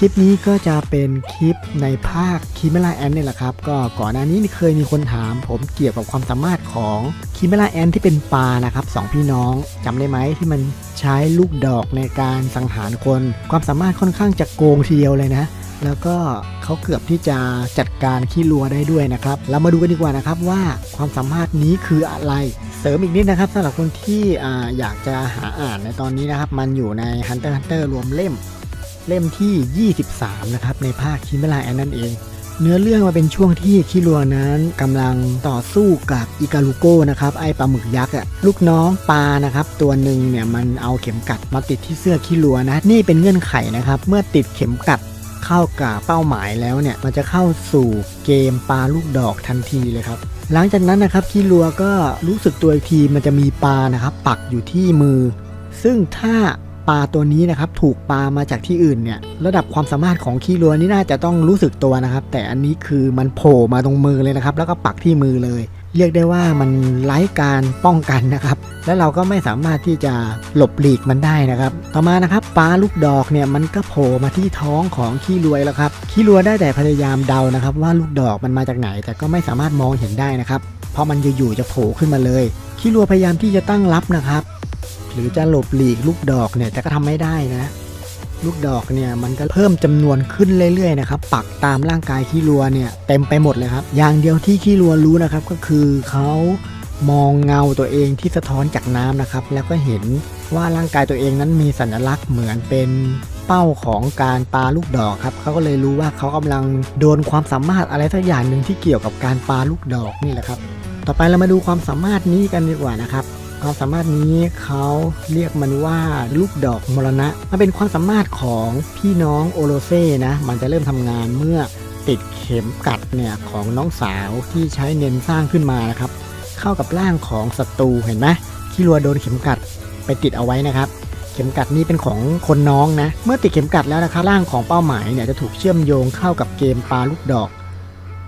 คลิปนี้ก็จะเป็นคลิปในภาคคิเมล่าแอนนี่แหละครับ ก็ก่อนหน้านี้เคยมีคนถาม ผมเกี่ยวกับความสามารถของคิเมล่าแอนที่เป็นปลานะครับสองพี่น้องจำได้ไหมที่มันใช้ลูกดอกในการสังหารคน ความสามารถค่อนข้างจะโกงทีเดียวเลยนะ แล้วก็เขาเกือบที่จะจัดการขี้รัวได้ด้วยนะครับ เรามาดูกันดีกว่านะครับว่าความสามารถนี้คืออะไรเสริมอีกนิดนะครับสำหรับคนที่ออยากจะหาอ่านในตอนนี้นะครับ มันอยู่ใน Hunter Hunter รวมเล่ม เล่มที่ 23 นะครับ ในภาคคิมเบลาแอนนั่นเอง เนื้อเรื่องมาเป็นช่วงที่คิรัวนั้นกำลังต่อสู้กับอิกาลูโกนะครับ ไอปลาหมึกยักษ์อะลูกน้องปลานะครับ ตัวหนึ่งเนี่ยมันเอาเข็มกัดมาติดที่เสื้อคิรัวนะ นี่เป็นเงื่อนไขนะครับ เมื่อติดเข็มกัดเข้ากับเป้าหมายแล้วเนี่ย มันจะเข้าสู่เกมปลาลูกดอกทันทีเลยครับหลังจากนั้นนะครับคิรัวก็รู้สึกตัวอีกทีมันจะมีปลานะครับ ปักอยู่ที่มือ ซึ่งถ้า ปลาตัวนี้นะครับถูกปลามาจากที่อื่นเนี่ยระดับความสามารถของคีรัวนี่น่าจะต้องรู้สึกตัวนะครับ แต่อันนี้คือมันโผล่มาตรงมือเลยนะครับ แล้วก็ปักที่มือเลย เรียกได้ว่ามันไร้การป้องกันนะครับ และเราก็ไม่สามารถที่จะหลบหลีกมันได้นะครับ ต่อมานะครับปลาลูกดอกเนี่ยมันก็โผล่มาที่ท้องของขี้รวยแล้วครับขี้รวยได้แต่พยายามเดานะครับ ว่าลูกดอกมันมาจากไหน แต่ก็ไม่สามารถมองเห็นได้นะครับ เพราะมันอยู่ๆจะโผล่ขึ้นมาเลยขี้รัวพยายามที่จะตั้งรับนะครับ หรือจะหลบหลีกลูกดอกเนี่ยแต่ก็ทำไม่ได้นะ ลูกดอกเนี่ยมันก็เพิ่มจำนวนขึ้นเรื่อยๆนะครับปักตามร่างกายขี้รัวเนี่ยเต็มไปหมดเลยครับ อย่างเดียวที่ขี้รัวรู้นะครับก็คือเขามองเงาตัวเองที่สะท้อนจากน้ำนะครับ แล้วก็เห็นว่าร่างกายตัวเองนั้นมีสัญลักษณ์เหมือนเป็นเป้าของการปาลูกดอกครับเขาก็เลยรู้ว่าเขากำลังโดนความสามารถอะไรสักอย่างหนึ่งที่เกี่ยวกับการปาลูกดอกนี่แหละครับ ต่อไปเรามาดูความสามารถนี้กันดีกว่านะครับ ความสามารถนี้เขาเรียกมันว่าลูกดอกมรณะ มันเป็นความสามารถของพี่น้องโอโรเซ่นะ มันจะเริ่มทำงานเมื่อติดเข็มกัดเนี่ยของน้องสาวที่ใช้เน้นสร้างขึ้นมานะครับ เข้ากับร่างของศัตรูเห็นไหมที่รัวโดนเข็มกัดไปติดเอาไว้นะครับ เข็มกัดนี้เป็นของคนน้องนะ เมื่อติดเข็มกัดแล้วนะครับร่างของเป้าหมายเนี่ยจะถูกเชื่อมโยงเข้ากับเกมปลาลูกดอก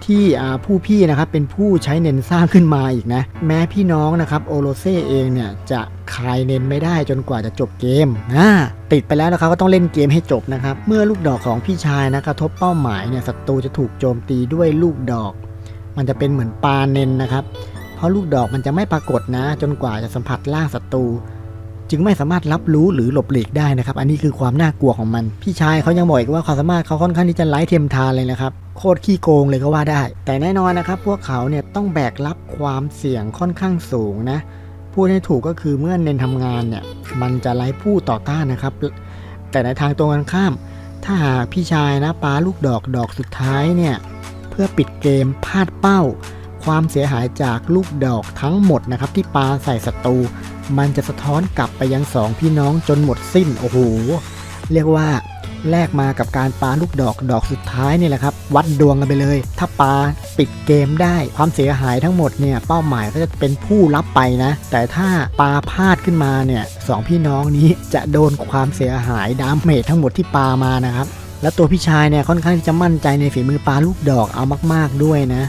ที่ผู้พี่นะครับเป็นผู้ใช้เน้นสร้างขึ้นมาอีกนะ แม้พี่น้องนะครับโอโรเซ่เองเนี่ยจะคลายเน้นไม่ได้จนกว่าจะจบเกมนะติดไปแล้วนะครับก็ต้องเล่นเกมให้จบนะครับ เมื่อลูกดอกของพี่ชายนะกระทบเป้าหมายเนี่ยศัตรูจะถูกโจมตีด้วยลูกดอก มันจะเป็นเหมือนปลาเน้นนะครับ เพราะลูกดอกมันจะไม่ปรากฏนะ จนกว่าจะสัมผัสร่างศัตรู จึงไม่สามารถรับรู้หรือหลบหลีกได้นะครับ อันนี้คือความน่ากลัวของมัน พี่ชายเขายังบอกอีกว่าความสามารถเขาค่อนข้างที่จะไร้เทียมทานเลยนะครับโคตรขี้โกงเลยก็ว่าได้ แต่แน่นอนนะครับพวกเขาเนี่ยต้องแบกรับความเสี่ยงค่อนข้างสูงนะพูดให้ถูกก็คือเมื่อเน้นทำงานเนี่ยมันจะไร้ผู้ต่อต้านนะครับ แต่ในทางตรงกันข้าม ถ้าหากพี่ชายนะปาลูกดอกดอกสุดท้ายเนี่ยเพื่อปิดเกมพลาดเป้า ความเสียหายจากลูกดอกทั้งหมดนะครับ ที่ปาใส่ศัตรูมันจะสะท้อนกลับไปยังสองพี่น้องจนหมดสิ้นโอ้โหเรียกว่าแลกมากับการปาลูกดอกดอกสุดท้ายนี่แหละครับ วัดดวงกันไปเลย ถ้าปาปิดเกมได้ ความเสียหายทั้งหมดเนี่ยเป้าหมายก็จะเป็นผู้รับไปนะ แต่ถ้าปาพลาดขึ้นมาเนี่ยสองพี่น้องนี้จะโดนความเสียหายดามเมจทั้งหมดที่ปามานะครับ และตัวพี่ชายเนี่ยค่อนข้างที่จะมั่นใจในฝีมือปาลูกดอกเอามาก ๆด้วยนะ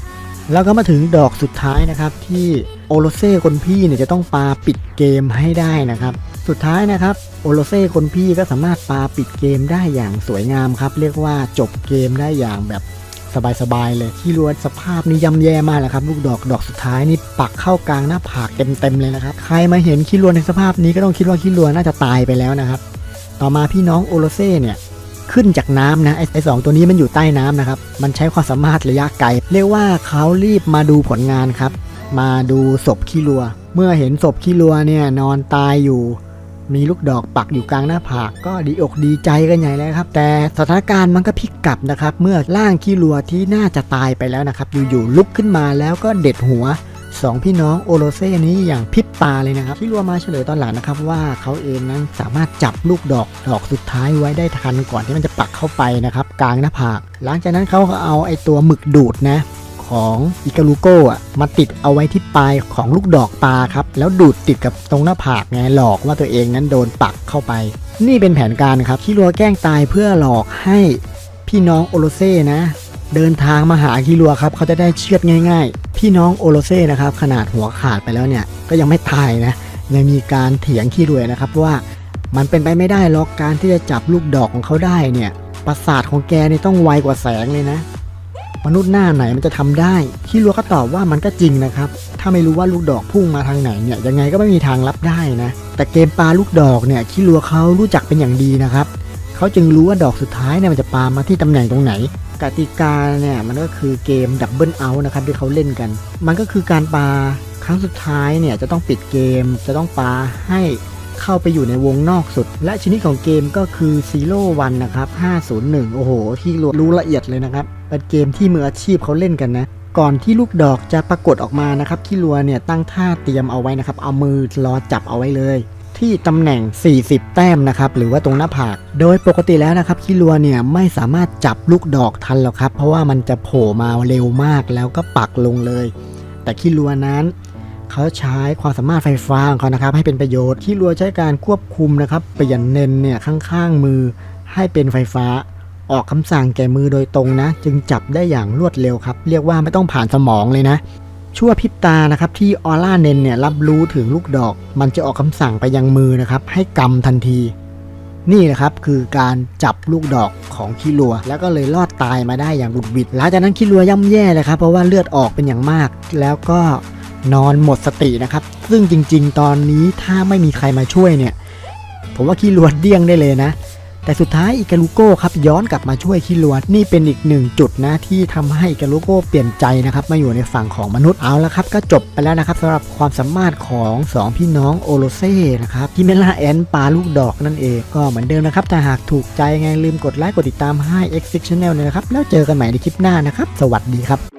แล้วก็มาถึงดอกสุดท้ายนะครับ ที่โอโรเซ่คนพี่เนี่ยจะต้องปาปิดเกมให้ได้นะครับ สุดท้ายนะครับโอโรเซ่คนพี่ก็สามารถปาปิดเกมได้อย่างสวยงามครับ เรียกว่าจบเกมได้อย่างแบบสบายๆเลยที่รวนสภาพนี่ย่ำแย่มากเลยครับ ลูกดอกดอกสุดท้ายนี่ปักเข้ากลางหน้าผากเต็มๆเลยนะครับ ใครมาเห็นคิรวนในสภาพนี้ก็ต้องคิดว่าคิรวนน่าจะตายไปแล้วนะครับ ต่อมาพี่น้องโอโรเซ่เนี่ย ขึ้นจากน้ำนะไอ้สองตัวนี้มันอยู่ใต้น้ำนะครับ มันใช้ความสามารถระยะไกล เรียกว่าเขารีบมาดูผลงานครับ มาดูศพขี้รัว เมื่อเห็นศพขี้รัวเนี่ยนอนตายอยู่ มีลูกดอกปักอยู่กลางหน้าผากก็ดีอกดีใจกันใหญ่เลยครับ แต่สถานการณ์มันก็พลิกกลับนะครับ เมื่อร่างขี้รัวที่น่าจะตายไปแล้วนะครับ อยู่ๆลุกขึ้นมาแล้วก็เด็ดหัว สองพี่น้องโอโรเซ่นี้อย่างพิบตาเลยนะครับ ที่รัวมาเฉลยตอนหลังนะครับว่าเขาเองนั้นสามารถจับลูกดอกดอกสุดท้ายไว้ได้ทันก่อนที่มันจะปักเข้าไปนะครับกลางหน้าผาก หลังจากนั้นเขาก็เอาไอตัวหมึกดูดนะของอิกาลูโกะมาติดเอาไว้ที่ปลายของลูกดอกปลาครับ แล้วดูดติดกับตรงหน้าผากไงหลอกว่าตัวเองนั้นโดนปักเข้าไป นี่เป็นแผนการครับที่รัวแกล้งตายเพื่อหลอกให้พี่น้องโอโรเซ่นะ เดินทางมาหาคิรัวครับเขาจะได้เชือดง่าย ๆ พี่น้องโอโรเซ่นะครับขนาดหัวขาดไปแล้วเนี่ยก็ยังไม่ตายนะยังมีการเถียงคิรัวนะครับว่ามันเป็นไปไม่ได้หรอกการที่จะจับลูกดอกของเขาได้เนี่ยประสาทของแกนี่ต้องไวกว่าแสงเลยนะ มนุษย์หน้าไหนมันจะทำได้คิรัวก็ตอบว่ามันก็จริงนะครับถ้าไม่รู้ว่าลูกดอกพุ่งมาทางไหนเนี่ยยังไงก็ไม่มีทางรับได้นะแต่เกมปลาลูกดอกเนี่ยคิรัวเขารู้จักเป็นอย่างดีนะครับ เขาจึงรู้ว่าดอกสุดท้ายเนี่ยมันจะปามาที่ตำแหน่งตรงไหน กติกาเนี่ยมันก็คือเกมดับเบิลเอาท์นะครับที่เขาเล่นกัน มันก็คือการปาครั้งสุดท้ายเนี่ยจะต้องปิดเกม จะต้องปาให้เข้าไปอยู่ในวงนอกสุด และชนิดของเกมก็คือ Zero One นะครับ 501 โอ้โห ที่รู้ละเอียดเลยนะครับ เป็นเกมที่มืออาชีพเขาเล่นกันนะ ก่อนที่ลูกดอกจะปรากฏออกมานะครับที่รัวเนี่ยตั้งท่าเตรียมเอาไว้นะครับ เอามือรอจับเอาไว้เลย ที่ตำแหน่ง 40 แต้มนะครับหรือว่าตรงหน้าผาก โดยปกติแล้วนะครับคิรัวเนี่ยไม่สามารถจับลูกดอกทันหรอกครับเพราะว่ามันจะโผล่มาเร็วมากแล้วก็ปักลงเลย แต่คิรัวนั้นเขาใช้ความสามารถไฟฟ้าของเขานะครับให้เป็นประโยชน์คิรัวใช้การควบคุมนะครับเปลี่ยนเนนเนี่ยข้างๆมือให้เป็นไฟฟ้าออกคำสั่งแก่มือโดยตรงนะ จึงจับได้อย่างรวดเร็วครับ เรียกว่าไม่ต้องผ่านสมองเลยนะ ชั่วพิบตานะครับที่ออร่าเนนเนี่ยรับรู้ถึงลูกดอก มันจะออกคำสั่งไปยังมือนะครับ ให้กำทันที นี่นะครับคือการจับลูกดอกของคิรัว แล้วก็เลยรอดตายมาได้อย่างบุดบิดหลังจากนั้นคิรัวย่ำแย่เลยครับเพราะว่าเลือดออกเป็นอย่างมาก แล้วก็นอนหมดสตินะครับ ซึ่งจริง ๆ ตอนนี้ถ้าไม่มีใครมาช่วยเนี่ย ผมว่าคิรัวเดี้ยงได้เลยนะ แต่สุดท้ายอิกาลุโก้ครับย้อนกลับมาช่วยคิรัวนี่เป็นอีกหนึ่งจุดนะที่ทำให้อิกาลุโก้เปลี่ยนใจนะครับมาอยู่ในฝั่งของมนุษย์เอาละครับก็จบไปแล้วนะครับสำหรับความสามารถของ 2 พี่น้องโอโรเซ่นะครับที่เมล่าแอนปลาลูกดอกนั่นเองก็เหมือนเดิมนะครับถ้าหากถูกใจไงลืมกดไลค์กดติดตามให้ X Six Channel เลยนะครับแล้วเจอกันใหม่ในคลิปหน้านะครับ สวัสดีครับ